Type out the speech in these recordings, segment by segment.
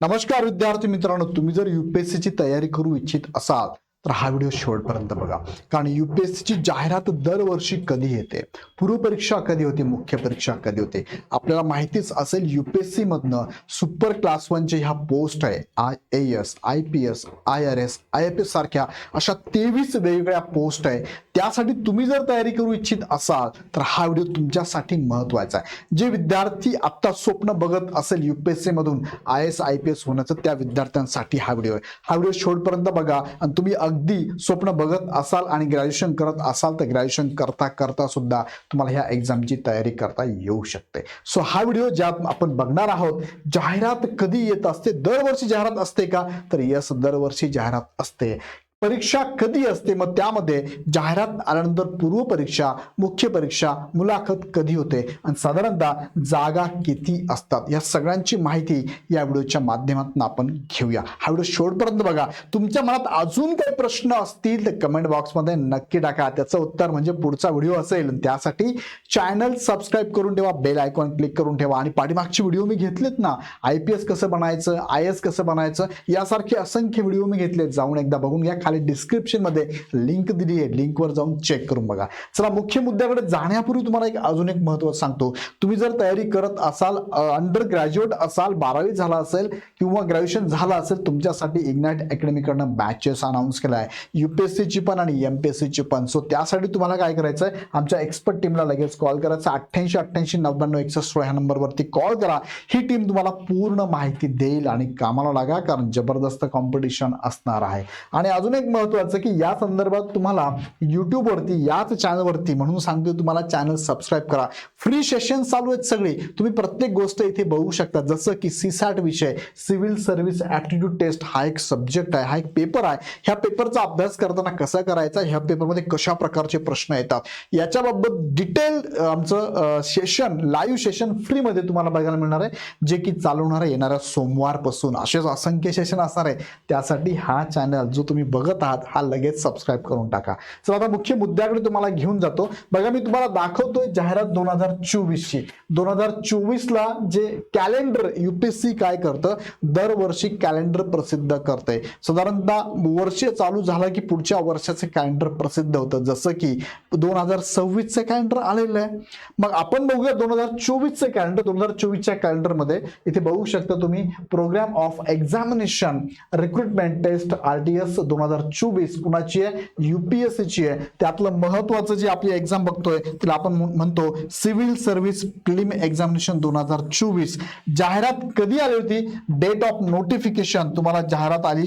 नमस्कार विद्यार्थी मित्रांनो तुम्ही जर यूपीएससीची ची तयारी करू इच्छित असाल तर हा व्हिडिओ शेवटपर्यंत बघा. कारण UPSC ची जाहिरात दरवर्षी कधी येते? पूर्वपरीक्षा कधी होते? मुख्य परीक्षा कधी होते? आपल्याला माहितीच असेल UPSC मधनं सुपर क्लास वनचे ह्या पोस्ट आहे. I A S I P S I R S I F S सारख्या अशा तेवीस वेगवेगळ्या पोस्ट आहे. त्यासाठी तुम्ही जर तयारी करू इच्छित असाल तर हा व्हिडिओ तुमच्यासाठी महत्त्वाचा आहे. जे विद्यार्थी आत्ता स्वप्न बघत असेल यू पी एस मधून I S I P S होण्याचं त्या विद्यार्थ्यांसाठी हा व्हिडिओ आहे. हा व्हिडिओ शेवटपर्यंत बघा आणि तुम्ही अगदी स्वप्न बघत असाल आणि ग्रॅज्युएशन करत असाल तर ग्रॅज्युएशन करता करता सुद्धा तुम्हाला ह्या एक्झामची तयारी करता येऊ शकते. सो हा व्हिडिओ ज्यात आपण बघणार आहोत जाहिरात कधी येत असते? दरवर्षी जाहिरात असते का? तर यस दरवर्षी जाहिरात असते. परीक्षा कधी असते? मग त्यामध्ये जाहिरात आल्यानंतर पूर्व परीक्षा मुख्य परीक्षा मुलाखत कधी होते? आणि साधारणतः जागा किती असतात? या सगळ्यांची माहिती या व्हिडिओच्या माध्यमातून आपण घेऊया. हा व्हिडिओ शेवटपर्यंत बघा. तुमच्या मनात अजून काही प्रश्न असतील तर कमेंट बॉक्समध्ये नक्की टाका. त्याचं उत्तर म्हणजे पुढचा व्हिडिओ असेल. त्यासाठी चॅनल सबस्क्राईब करून ठेवा बेल आयकॉन क्लिक करून ठेवा. आणि पाठीमागचे व्हिडिओ मी घेतलेत ना आय पी एस कसं बनायचं आय एस कसं बनायचं यासारखे असंख्य व्हिडिओ मी घेतलेत. जाऊन एकदा बघून घ्या. खाली डिस्क्रिप्शनमध्ये लिंक दिली आहे. लिंकवर जाऊन चेक करून बघा. चला मुख्य मुद्द्याकडे जाण्यापूर्वी तुम्हाला एक अजून एक महत्त्वाचं सांगतो. तुम्ही जर तयारी करत असाल अंडर ग्रॅज्युएट असाल बारावी झाला असेल किंवा ग्रॅज्युएशन झालं असेल तुमच्यासाठी इग्नाइट अकॅडमीकडनं बॅचेस अनाऊन्स केला आहे युपीएससीची पण आणि एमपीएससीची पण. सो त्यासाठी तुम्हाला काय करायचं आहे? आमच्या एक्सपर्ट टीमला लगेच कॉल करायचा अठ्ठ्याऐंशी अठ्ठ्याऐंशी नव्याण्णव एकसष्ट सोळा ह्या नंबरवरती कॉल करा. ही टीम तुम्हाला पूर्ण माहिती देईल आणि कामाला लागा कारण जबरदस्त कॉम्पिटिशन असणार आहे. आणि अजून एक महत्वाचं की या संदर्भात तुम्हाला युट्यूबवरती याच चॅनलवरती म्हणून सांगतोय तुम्हाला चॅनल सबस्क्राईब करा. फ्री सेशन चालू आहेत सगळे. तुम्ही प्रत्येक गोष्ट इथे बघू शकता. जसं की सीसॅट विषय सिव्हिल सर्व्हिस ॲप्टिट्यूड टेस्ट हा एक सब्जेक्ट आहे हा एक पेपर आहे. ह्या पेपरचा अभ्यास करताना कसा करायचा? ह्या पेपरमध्ये कशा प्रकारचे प्रश्न येतात? याच्याबाबत डिटेल आमचं सेशन लाईव्ह सेशन फ्रीमध्ये तुम्हाला बघायला मिळणार आहे. जे की चालवणार आहे येणाऱ्या सोमवारपासून. असेच असंख्य सेशन असणार आहे. त्यासाठी हा चॅनल जो तुम्ही बघत आहात हा लगेच सबस्क्राईब करून टाका. चला आता मुख्य मुद्द्याकडे तुम्हाला घेऊन जातो. बघा मी तुम्हाला दाखवतोय जाहिरात दोन हजार चोवीसची. दोन हजार चोवीसला जे कॅलेंडर युपीएससी काय करतं? दरवर्षी कॅलेंडर प्रसिद्ध करते साधारणतः वर्ष चालू झालं की पुढच्या वर्षाचे कॅलेंडर प्रसिद्ध होतं. जसं की दोन हजार सव्वीसचं कॅलेंडर आलेलं आहे. मग आपण बघूया दोन हजार चोवीसचं कॅलेंडर दोन हजार चोवीसच्या कॅलेंडरमध्ये इथे बघू शकता तुम्ही programme of examination recruitment test R T S दोन हजार चोवीस कुणाची आहे? युपीएससीची आहे. त्यातलं महत्वाचं जे आपली एक्झाम बघतोय तिला आपण म्हणतो सिव्हिल सर्व्हिस प्रिलिम एक्झामिनेशन दोन हजार चोवीस. जाहिरात कधी आली होती? डेट ऑफ नोटिफिकेशन तुम्हाला जाहिरात आली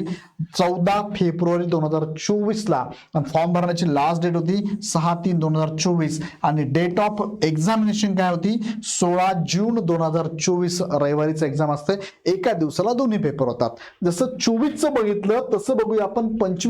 चौदा फेब्रुवारी दोन हजार चोवीस ला फॉर्म भरण्याची लास्ट डेट होती सहा तीन दोन हजार चोवीस. आणि डेट ऑफ एक्झामिनेशन काय होती? सोळा जून दोन हजार चोवीस रविवारीचं एक्झाम असते. एका दिवसाला दोन्ही पेपर होतात. जसं चोवीसचं बघितलं तसं बघूया आपण पंचवीसचं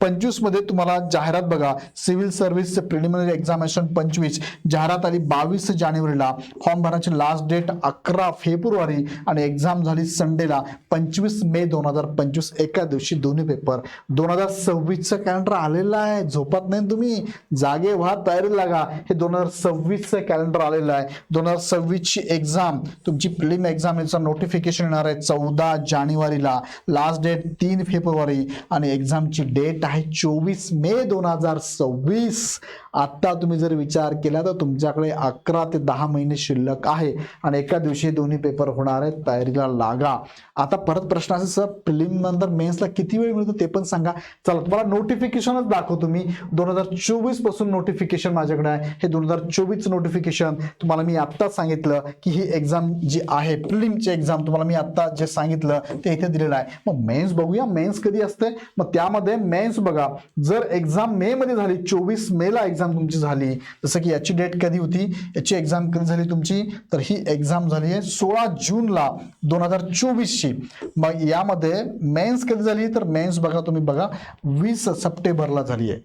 पंचवीसमध्ये तुम्हाला जाहिरात बघा. सिव्हिल सर्व्हिस प्रिलिमिनरी एक्झामिनेशन पंचवीस जाहिरात आली बावीस जानेवारीला. फॉर्म भरण्याची लास्ट डेट अकरा फेब्रुवारी आणि एक्झाम झाली संडेला पंचवीस मे दोन हजार पंचवीस. एका दिवशी दोन्ही पेपर दोन हजार सव्वीसचं कॅलेंडर आलेलं आहे. झोपत नाही तुम्ही? जागे व्हा तयारी लागा. हे दोन हजार सव्वीसचं कॅलेंडर आलेलं आहे. दोन हजार सव्वीसची एक्झाम तुमची प्रिलिम एक्झाम याचं नोटिफिकेशन येणार आहे चौदा जानेवारीला. लास्ट डेट तीन फेब्रुवारी आणि एक्झामची डेट आहे चोवीस मे दोन हजार सव्वीस. आत्ता तुम्ही जर विचार केला तर तुमच्याकडे अकरा ते दहा महिने शिल्लक आहे आणि एका दिवशी दोन्ही पेपर होणार आहेत तयारीला लागा. आता परत प्रश्न असेल सर प्रिलिम नंतर मेन्सला किती वेळ मिळतो ते पण सांगा. चला तुम्हाला नोटिफिकेशनच दाखवतो मी. दोन हजार चोवीसपासून नोटिफिकेशन माझ्याकडे आहे. हे दोन हजार चोवीस नोटिफिकेशन तुम्हाला मी आत्ताच सांगितलं की ही एक्झाम जी आहे प्रिलिमची एक्झाम तुम्हाला मी आत्ता जे सांगितलं ते इथे दिलेलं आहे. मग मेन्स बघूया मेन्स कधी असते मग त्यामध्ये मेन्स बघा जर एक्झाम मे मध्ये झाली चोवीस मेला एक्झाम तुमची झाली जसं की याची डेट कधी होती याची एक्झाम कधी झाली तुमची तर ही एक्झाम झाली आहे सोळा जूनला दोन हजार चोवीसची. मग यामध्ये मेन्स कधी झाली तर मेन्स बघा तुम्ही बघा वीस सप्टेंबरला झाली आहे.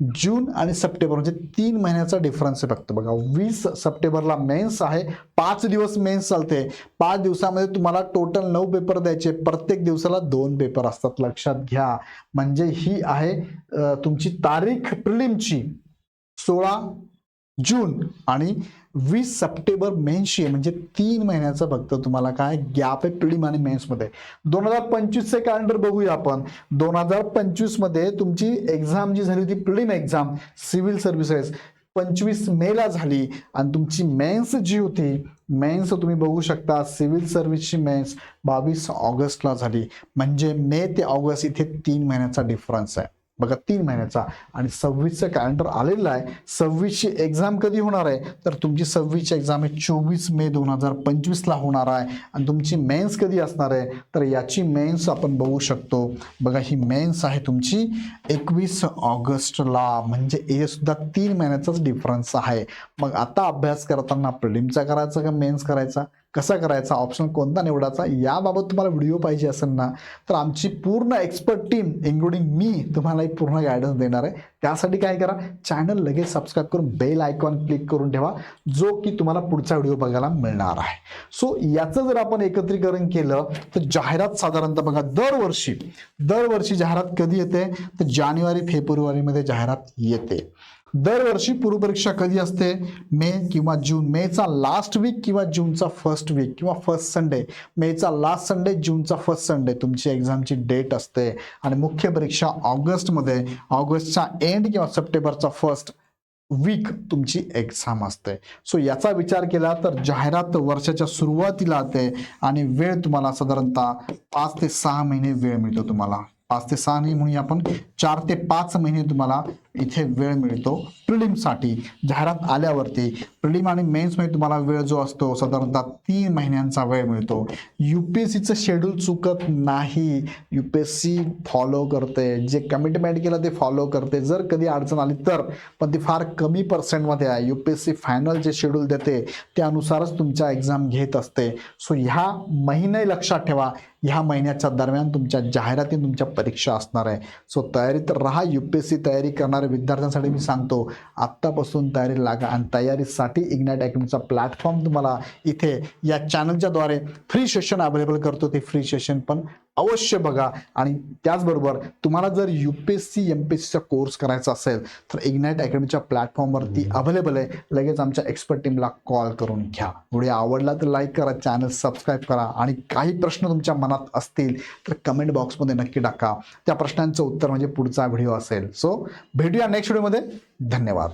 जून आणि सप्टेंबर म्हणजे तीन महिन्याचा डिफरन्स आहे फक्त. बघा वीस सप्टेंबरला मेन्स आहे पाच दिवस मेन्स चालते. पाच दिवसामध्ये तुम्हाला टोटल नऊ पेपर द्यायचे प्रत्येक दिवसाला दोन पेपर असतात. लक्षात घ्या. म्हणजे ही आहे तुमची तारीख प्रिलिमची सोळा जून आणि वीस सप्टेंबर मेन्सशी आहे म्हणजे तीन महिन्याचा फक्त तुम्हाला काय गॅप आहे प्रिलिम आणि मेन्समध्ये दोन हजार पंचवीसचे कॅलेंडर बघूया आपण. दोन हजार पंचवीसमध्ये तुमची एक्झाम जी झाली होती प्रिलिम एक्झाम सिव्हिल सर्व्हिसेस पंचवीस मेला झाली. आणि तुमची मेन्स जी होती मेन्स तुम्ही बघू शकता सिव्हिल सर्व्हिसची मेन्स बावीस ऑगस्टला झाली. म्हणजे मे ते ऑगस्ट इथे तीन महिन्याचा डिफरन्स आहे. बघा तीन महिन्याचा. आणि सव्वीसचं कॅलेंडर आलेलं आहे. सव्वीसची एक्झाम कधी होणार आहे? तर तुमची सव्वीसची एक्झाम आहे चोवीस मे दोन हजार पंचवीसला होणार आहे. आणि तुमची मेन्स कधी असणार आहे? तर याची मेन्स आपण बघू शकतो. बघा ही मेन्स आहे तुमची एकवीस ऑगस्टला. म्हणजे हे सुद्धा तीन महिन्याचाच डिफरन्स आहे. मग आता अभ्यास करताना प्रिलिमचा करायचा का मेन्स करायचा? कसा करायचा ऑप्शन कोणता निवडायचा याबाबत तुम्हाला व्हिडिओ पाहिजे असेल ना तर आमची पूर्ण एक्सपर्ट टीम इन्क्लुडिंग मी तुम्हाला एक पूर्ण गायडन्स देणार आहे. त्यासाठी काय करा चॅनल लगेच सबस्क्राईब करून बेल आयकॉन क्लिक करून ठेवा जो की तुम्हाला पुढचा व्हिडिओ बघायला मिळणार आहे. सो याचं जर आपण एकत्रीकरण केलं तर जाहिरात साधारणतः बघा दरवर्षी दरवर्षी जाहिरात कधी येते? तर जानेवारी फेब्रुवारीमध्ये जाहिरात येते. दरवर्षी पूर्वपरीक्षा कधी असते? मे किंवा जून. मेचा लास्ट वीक किंवा जूनचा फर्स्ट वीक किंवा फर्स्ट संडे मेचा लास्ट संडे जूनचा फर्स्ट संडे तुमची एक्झामची डेट असते. आणि मुख्य परीक्षा ऑगस्टमध्ये. ऑगस्टचा एंड किंवा सप्टेंबरचा फर्स्ट वीक तुमची एक्झाम असते. सो याचा विचार केला तर जाहिरात वर्षाच्या सुरुवातीला येते आणि वेळ तुम्हाला साधारणतः पाच ते सहा महिने वेळ मिळतो तुम्हाला. पाच ते सहा नाही म्हणून आपण. चार ते पाच महिने तुम्हाला इथे वेळ मिळतो. प्रिलिमसाठी जाहिरात आल्यावरती प्रिलिम आणि मेन्समध्ये तुम्हाला वेळ जो असतो साधारणतः तीन महिन्यांचा वेळ मिळतो. यू पी एस सीचं शेड्यूल चुकत नाही. U P S C follow करते. जे कमिटमेंट केलं ते फॉलो करते. जर कधी अडचण आली तर पण ती फार कमी पर्सेंटमध्ये आहे. U P S C final जे शेड्यूल देते त्यानुसारच तुमच्या एक्झाम घेत असते. सो ह्या महिने लक्षात ठेवा. ह्या महिन्याच्या दरम्यान तुमच्या जाहिराती तुमच्या परीक्षा असणार आहे. सो तयारीत राहा. यू पी एस सी तयारी करणारे विद्यार्थ्यांसाठी मी सांगतो आत्तापासून तयारी लागा आणि तयारीसाठी इग्नॅट अकॅडमीचा प्लॅटफॉर्म तुम्हाला इथे या चॅनलच्या द्वारे फ्री सेशन अवेलेबल करतो. ते फ्री सेशन पण अवश्य बघा. आणि त्याचबरोबर तुम्हाला जर U P S C M P S सीचा कोर्स करायचा असेल तर इग्नाइट अकॅडमीच्या प्लॅटफॉर्मवरती अवेलेबल आहे. लगेच आमच्या एक्सपर्ट टीमला कॉल करून घ्या. व्हिडिओ आवडला तर लाईक करा चॅनल सबस्क्राईब करा. आणि काही प्रश्न तुमच्या मनात असतील तर कमेंट बॉक्समध्ये नक्की टाका. त्या प्रश्नांचं उत्तर म्हणजे पुढचा व्हिडिओ असेल. सो भेटूया नेक्स्ट व्हिडिओमध्ये धन्यवाद.